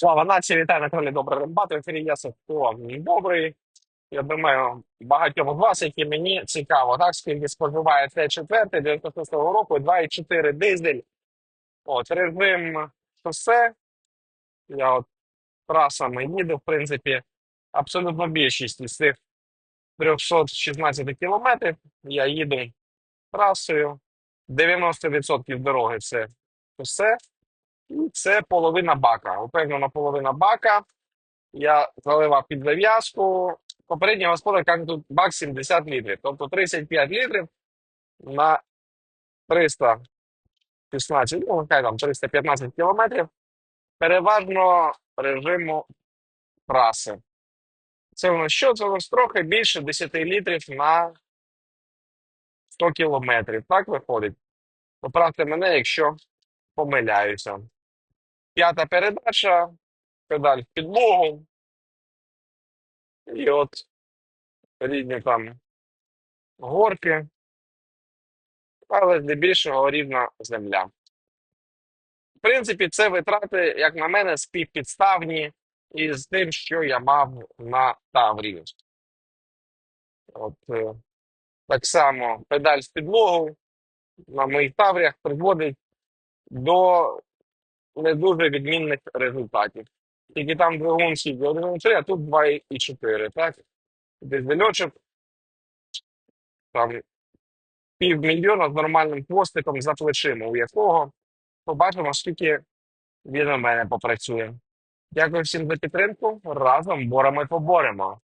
Слава нації, вітаю на каналі Добре Рембат. В ефірі я Савко Добрий. Я думаю, багатьом з вас, які мені цікаво, так, скільки споживає Т4 96 року, 2,4 дизель. От, режим шосе. Я от трасами їду, в принципі, абсолютно більшість із цих 316 кілометрів я їду трасою. 90% дороги це шосе. Це половина бака. Упевнено, половина бака. Я заливав під зав'язку. Попередній господар каже, тут бак 70 літрів. Тобто 35 літрів на 316, ну, нехай там 315 кілометрів. Переважно режиму траси. Це у нас що? Це у нас трохи більше 10 літрів на 100 кілометрів. Так виходить? Поправте мене, якщо помиляюся. П'ята передача, педаль в підлогу. І от рідні там горки, але здебільшого рівна земля. В принципі, це витрати, як на мене, співпідставні із тим, що я мав на Таврії. От, е, так само педаль з підлогу на моїх тавріях приводить до не дуже відмінних результатів. Тільки там двигун сіді 1,3, а тут 2,4. Так? Дизельочок там півмільйона з нормальним хвостиком за плечима, у якого побачимо, скільки він у мене попрацює. Дякую всім за підтримку. Разом боремо і поборемо.